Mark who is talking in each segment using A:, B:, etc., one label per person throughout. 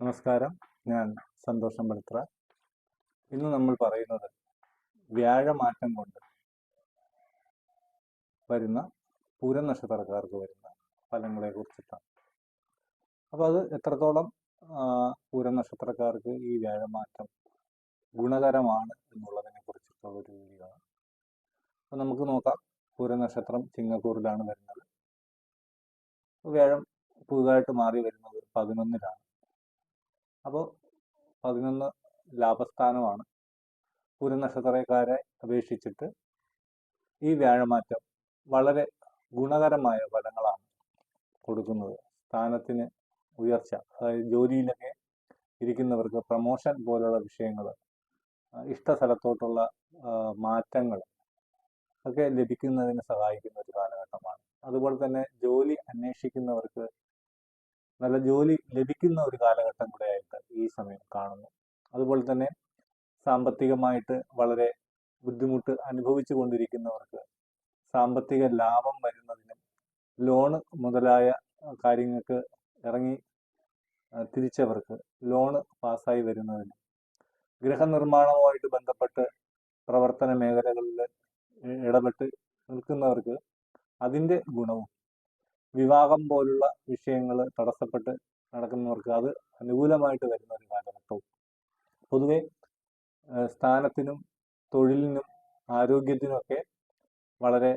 A: നമസ്കാരം. ഞാൻ സന്തോഷം ബെൽത്ര. ഇന്ന് നമ്മൾ പറയുന്നത് വ്യാഴമാറ്റം കൊണ്ട് വരുന്ന പൂരം നക്ഷത്രക്കാർക്ക് വരുന്ന ഫലങ്ങളെ കുറിച്ചിട്ടാണ്. അപ്പോൾ അത് എത്രത്തോളം പൂരനക്ഷത്രക്കാർക്ക് പൂരം നക്ഷത്രക്കാർക്ക് ഈ വ്യാഴമാറ്റം ഗുണകരമാണ് എന്നുള്ളതിനെ കുറിച്ചിട്ടുള്ള ഒരു വീഡിയോ ആണ്. അപ്പോൾ നമുക്ക് നോക്കാം. പൂരം നക്ഷത്രം ചിങ്ങക്കൂറിലാണ് വരുന്നത്. വ്യാഴം പുതുതായിട്ട് മാറി വരുന്നത് പതിനൊന്നിലാണ്. അപ്പോൾ പതിനൊന്ന് ലാഭസ്ഥാനമാണ്. പൂരനക്ഷത്രക്കാരെ അപേക്ഷിച്ചിട്ട് ഈ വ്യാഴമാറ്റം വളരെ ഗുണകരമായ ഫലങ്ങളാണ് കൊടുക്കുന്നത്. സ്ഥാനത്തിന് ഉയർച്ച അതായത് ജോലിയിലൊക്കെ ഇരിക്കുന്നവർക്ക് പ്രമോഷൻ പോലുള്ള വിഷയങ്ങൾ ഇഷ്ട സ്ഥലത്തോട്ടുള്ള മാറ്റങ്ങൾ ഒക്കെ ലഭിക്കുന്നതിന് സഹായിക്കുന്ന ഒരു കാലഘട്ടമാണ്. അതുപോലെ തന്നെ ജോലി അന്വേഷിക്കുന്നവർക്ക് നല്ല ജോലി ലഭിക്കുന്ന ഒരു കാലഘട്ടം കൂടെയായിട്ട് ഈ സമയം കാണുന്നു. അതുപോലെ തന്നെ സാമ്പത്തികമായിട്ട് വളരെ ബുദ്ധിമുട്ട് അനുഭവിച്ചു കൊണ്ടിരിക്കുന്നവർക്ക് സാമ്പത്തിക ലാഭം വരുന്നതിനും ലോണ് മുതലായ കാര്യങ്ങൾക്ക് ഇറങ്ങി തിരിച്ചവർക്ക് ലോണ് പാസ്സായി വരുന്നതിനും ഗൃഹനിർമ്മാണവുമായിട്ട് ബന്ധപ്പെട്ട് പ്രവർത്തന മേഖലകളിൽ ഇടപെട്ട് നിൽക്കുന്നവർക്ക് അതിന്റെ ഗുണവും വിവാഹം പോലുള്ള വിഷയങ്ങൾ തടസ്സപ്പെട്ട് നടക്കുന്നവർക്ക് അത് അനുകൂലമായിട്ട് വരുന്ന ഒരു കാലഘട്ടവും. പൊതുവെ സ്ഥാനത്തിനും തൊഴിലിനും ആരോഗ്യത്തിനുമൊക്കെ വളരെ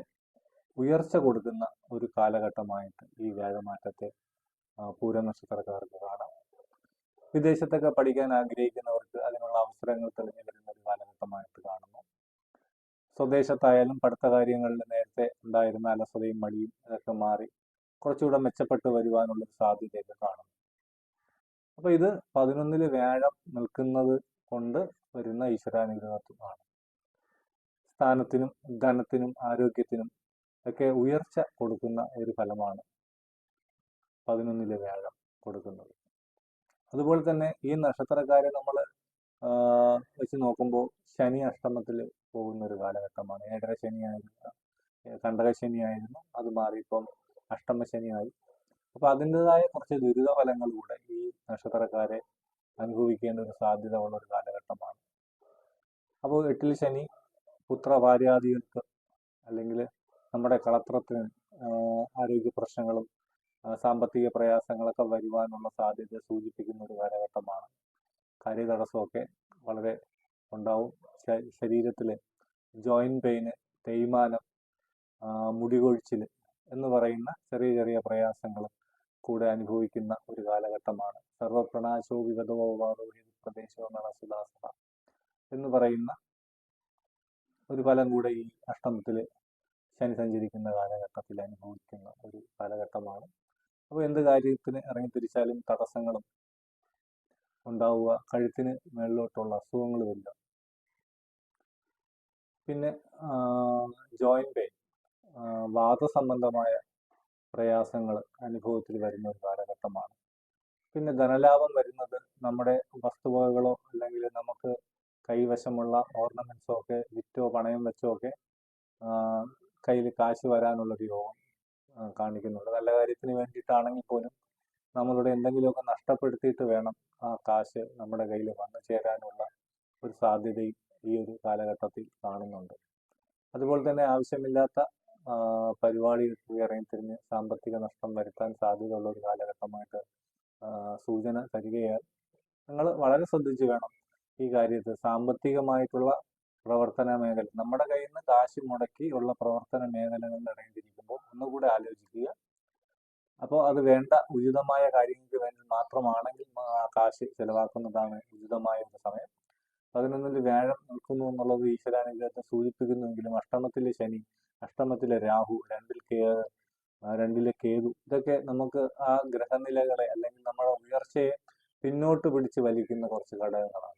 A: ഉയർച്ച കൊടുക്കുന്ന ഒരു കാലഘട്ടമായിട്ട് ഈ വ്യാഴമാറ്റത്തെ പൂരം നക്ഷത്രക്കാർക്ക് കാണാം. വിദേശത്തൊക്കെ പഠിക്കാൻ ആഗ്രഹിക്കുന്നവർക്ക് അതിനുള്ള അവസരങ്ങൾ തെളിഞ്ഞു വരുന്ന ഒരു കാലഘട്ടമായിട്ട് കാണുന്നു. സ്വദേശത്തായാലും പഠിത്ത കാര്യങ്ങളിൽ നേരത്തെ ഉണ്ടായിരുന്ന അലസതയും മടിയും ഇതൊക്കെ മാറി കുറച്ചുകൂടെ മെച്ചപ്പെട്ടു വരുവാനുള്ള സാധ്യതയൊക്കെ കാണുന്നു. അപ്പൊ ഇത് പതിനൊന്നിൽ വ്യാഴം നിൽക്കുന്നത് കൊണ്ട് വരുന്ന ഈശ്വരാനുഗ്രഹത്വമാണ് സ്ഥാനത്തിനും ധനത്തിനും ആരോഗ്യത്തിനും ഒക്കെ ഉയർച്ച കൊടുക്കുന്ന ഒരു ഫലമാണ് പതിനൊന്നിലെ വ്യാഴം കൊടുക്കുന്നത്. അതുപോലെ തന്നെ ഈ നക്ഷത്രക്കാരെ നമ്മൾ വെച്ച് നോക്കുമ്പോൾ ശനി അഷ്ടമത്തിൽ പോകുന്ന ഒരു കാലഘട്ടമാണ്. ഏഴര ശനിയായിരുന്നു. കണ്ടക ശനിയായിരുന്നു. അത് മാറി ഇപ്പം അഷ്ടമ ശനിയായി. അപ്പൊ അതിന്റെതായ കുറച്ച് ദുരിത ഫലങ്ങൾ കൂടെ ഈ നക്ഷത്രക്കാരെ അനുഭവിക്കേണ്ട ഒരു സാധ്യത ഉള്ള ഒരു കാലഘട്ടമാണ്. അപ്പോൾ എട്ടിൽ ശനി പുത്ര ഭാര്യാദികൾക്ക് അല്ലെങ്കിൽ നമ്മുടെ കളത്രത്തിന് ആരോഗ്യ പ്രശ്നങ്ങളും സാമ്പത്തിക പ്രയാസങ്ങളൊക്കെ വരുവാനുള്ള സാധ്യത സൂചിപ്പിക്കുന്ന ഒരു കാലഘട്ടമാണ്. കാര്യതടസ്സമൊക്കെ വളരെ ഉണ്ടാവും. ശ- ശരീരത്തിലെ ജോയിന്റ് പെയിന് തേയ്മാനം മുടികൊഴിച്ചിൽ എന്ന് പറയുന്ന ചെറിയ ചെറിയ പ്രയാസങ്ങൾ കൂടെ അനുഭവിക്കുന്ന ഒരു കാലഘട്ടമാണ്. സർവപ്രണാശോ വിഗതവോ വാദോഹി പ്രദേശോ എന്ന് പറയുന്ന ഒരു ഫലം കൂടെ ഈ അഷ്ടമത്തിൽ ശനി സഞ്ചരിക്കുന്ന കാലഘട്ടത്തിൽ അനുഭവിക്കുന്ന ഒരു കാലഘട്ടമാണ്. അപ്പോൾ എന്ത് കാര്യത്തിന് ഇറങ്ങിത്തിരിച്ചാലും തടസ്സങ്ങളും ഉണ്ടാവുക കഴുത്തിന് മേളിലോട്ടുള്ള അസുഖങ്ങൾ വരിക. പിന്നെ ജോയിന്റ് പെയിൻ വാദസംബന്ധമായ പ്രയാസങ്ങൾ അനുഭവത്തിൽ വരുന്ന ഒരു കാലഘട്ടമാണ്. പിന്നെ ധനലാഭം വരുന്നത് നമ്മുടെ വസ്തുവകകളോ അല്ലെങ്കിൽ നമുക്ക് കൈവശമുള്ള ഓർണമെന്റ്സോ ഒക്കെ വിറ്റോ പണയം വെച്ചോ ഒക്കെ കയ്യിൽ കാശ് വരാനുള്ളൊരു യോഗം കാണിക്കുന്നുണ്ട്. നല്ല കാര്യത്തിന് വേണ്ടിയിട്ടാണെങ്കിൽ പോലും നമ്മളുടെ എന്തെങ്കിലുമൊക്കെ നഷ്ടപ്പെടുത്തിയിട്ട് വേണം ആ കാശ് നമ്മുടെ കയ്യിൽ വന്നു ചേരാനുള്ള ഒരു സാധ്യതയും ഈ ഒരു കാലഘട്ടത്തിൽ കാണുന്നുണ്ട്. അതുപോലെ തന്നെ ആവശ്യമില്ലാത്ത പരിപാടികൾ പരിപാടികൾക്ക് ഇറങ്ങിത്തിരിഞ്ഞ് സാമ്പത്തിക നഷ്ടം വരുത്താൻ സാധ്യതയുള്ള ഒരു കാലഘട്ടമായിട്ട് സൂചന തരികയാൽ നിങ്ങൾ വളരെ ശ്രദ്ധിച്ചു വേണം ഈ കാര്യത്തിൽ സാമ്പത്തികമായിട്ടുള്ള പ്രവർത്തന മേഖല. നമ്മുടെ കയ്യിൽ നിന്ന് കാശ് മുടക്കി ഉള്ള പ്രവർത്തന മേഖലകളിൽ ഇറങ്ങിത്തിരിക്കുമ്പോൾ ഒന്നുകൂടെ ആലോചിക്കുക. അപ്പോൾ അത് വേണ്ട ഉചിതമായ കാര്യങ്ങൾക്ക് വേണ്ടി മാത്രമാണെങ്കിൽ കാശ് ചെലവാക്കുന്നതാണ് ഉചിതമായ ഒരു സമയം. പതിനൊന്നിൽ വ്യാഴം നിൽക്കുന്നു എന്നുള്ളത് ഈശ്വരാനുഗ്രഹത്തെ സൂചിപ്പിക്കുന്നുവെങ്കിലും അഷ്ടമത്തിലെ ശനി അഷ്ടമത്തിലെ രാഹു രണ്ടിൽ കേ രണ്ടിലെ കേതു ഇതൊക്കെ നമുക്ക് ആ ഗ്രഹനിലകളെ അല്ലെങ്കിൽ നമ്മുടെ ഉയർച്ചയെ പിന്നോട്ട് പിടിച്ച് വലിക്കുന്ന കുറച്ച് ഘടകങ്ങളാണ്.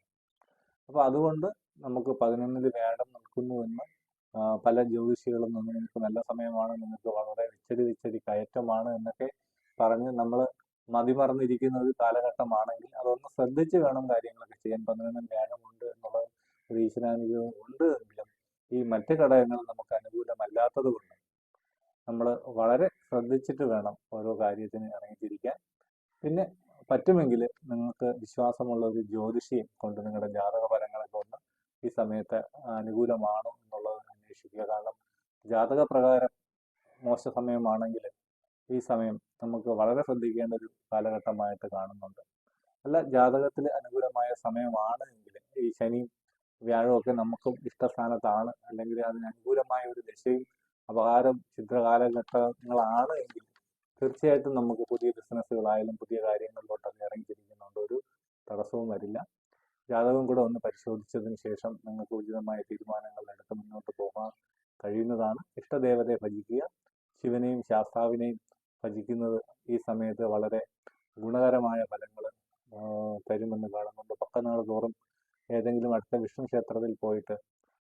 A: അപ്പൊ അതുകൊണ്ട് നമുക്ക് പതിനൊന്നിൽ വ്യാഴം നിൽക്കുന്നുവെന്ന് ആ, പല ജ്യോതിഷികളും നിങ്ങൾക്ക് നല്ല സമയമാണ് നിങ്ങൾക്ക് വളരെ വിച്ചടി വിച്ചടി കയറ്റമാണ് എന്നൊക്കെ പറഞ്ഞ് നമ്മൾ മതിമറന്നിരിക്കുന്ന ഒരു കാലഘട്ടമാണെങ്കിൽ അതൊന്ന് ശ്രദ്ധിച്ച് വേണം കാര്യങ്ങളൊക്കെ ചെയ്യാൻ. പന്ത്രണ്ടും വ്യാഴമുണ്ട് എന്നുള്ള ഒരു ഈശ്വരാനുഗ്രഹം ഉണ്ട് എങ്കിലും ഈ മറ്റു ഘടകങ്ങൾ നമുക്ക് അനുകൂലമല്ലാത്തത് കൊണ്ട് നമ്മൾ വളരെ ശ്രദ്ധിച്ചിട്ട് വേണം ഓരോ കാര്യത്തിന് ഇറങ്ങിത്തിരിക്കാൻ. പിന്നെ പറ്റുമെങ്കിൽ നിങ്ങൾക്ക് വിശ്വാസമുള്ള ഒരു ജ്യോതിഷിയെ കൊണ്ട് നിങ്ങളുടെ ജാതക ഫലങ്ങളൊക്കെ ഒന്ന് ഈ സമയത്ത് അനുകൂലമാണോ എന്നുള്ളത് കാരണം ജാതക പ്രകാരം മോശ സമയമാണെങ്കിൽ ഈ സമയം നമുക്ക് വളരെ ശ്രദ്ധിക്കേണ്ട ഒരു കാലഘട്ടമായിട്ട് കാണുന്നുണ്ട്. അല്ല ജാതകത്തിന് അനുകൂലമായ സമയമാണ് എങ്കിൽ ഈ ശനിയും വ്യാഴവും ഒക്കെ നമുക്കും ഇഷ്ടസ്ഥാനത്താണ്. അല്ലെങ്കിൽ അതിന് അനുകൂലമായ ഒരു ദശയും അപകാരം ചിത്രകാലഘട്ടങ്ങളാണ് എങ്കിൽ തീർച്ചയായിട്ടും നമുക്ക് പുതിയ ബിസിനസ്സുകളായാലും പുതിയ കാര്യങ്ങളിലോട്ടൊക്കെ ഇറങ്ങിത്തിരിക്കുന്നുണ്ട്. ഒരു തടസ്സവും വരില്ല. ജാതകം കൂടെ ഒന്ന് പരിശോധിച്ചതിന് ശേഷം നിങ്ങൾക്ക് ഉചിതമായ തീരുമാനങ്ങൾ എടുത്ത് മുന്നോട്ട് കഴിയുന്നതാണ്. ഇഷ്ടദേവതയെ ഭജിക്കുക. ശിവനെയും ശാസ്താവിനെയും ഭജിക്കുന്നത് ഈ സമയത്ത് വളരെ ഗുണകരമായ ഫലങ്ങൾ തരുമെന്ന് കാണുന്നുണ്ട്. പക്കനാൾ തോറും ഏതെങ്കിലും അടുത്ത വിഷ്ണു ക്ഷേത്രത്തിൽ പോയിട്ട്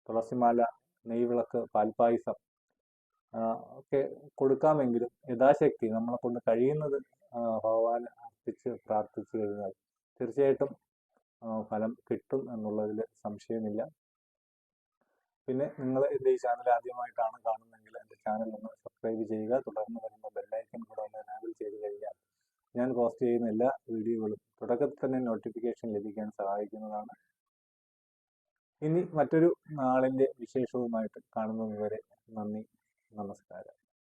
A: തുളസിമാല നെയ്വിളക്ക് പാൽപ്പായസം ഒക്കെ കൊടുക്കാമെങ്കിലും യഥാശക്തി നമ്മളെ കൊണ്ട് കഴിയുന്നത് ഭഗവാൻ അർപ്പിച്ച് പ്രാർത്ഥിച്ചു കഴിഞ്ഞാൽ തീർച്ചയായിട്ടും ഫലം കിട്ടും എന്നുള്ളതിൽ സംശയമില്ല. പിന്നെ നിങ്ങൾ എന്റെ ഈ ചാനൽ ആദ്യമായിട്ടാണ് കാണുന്നതെങ്കിൽ എന്റെ ചാനൽ ഒന്ന് സബ്സ്ക്രൈബ് ചെയ്യുക. തുടർന്ന് വരുന്ന ബെല്ലൈക്കൻ കൂടെ ഒന്ന് എനാബിൾ ചെയ്ത് കഴിഞ്ഞാൽ ഞാൻ പോസ്റ്റ് ചെയ്യുന്ന എല്ലാ വീഡിയോകളും തുടക്കത്തിൽ തന്നെ നോട്ടിഫിക്കേഷൻ ലഭിക്കാൻ സഹായിക്കുന്നതാണ്. ഇനി മറ്റൊരു നാളിന്റെ വിശേഷവുമായിട്ട് കാണുന്നതുവരെ നന്ദി. നമസ്കാരം.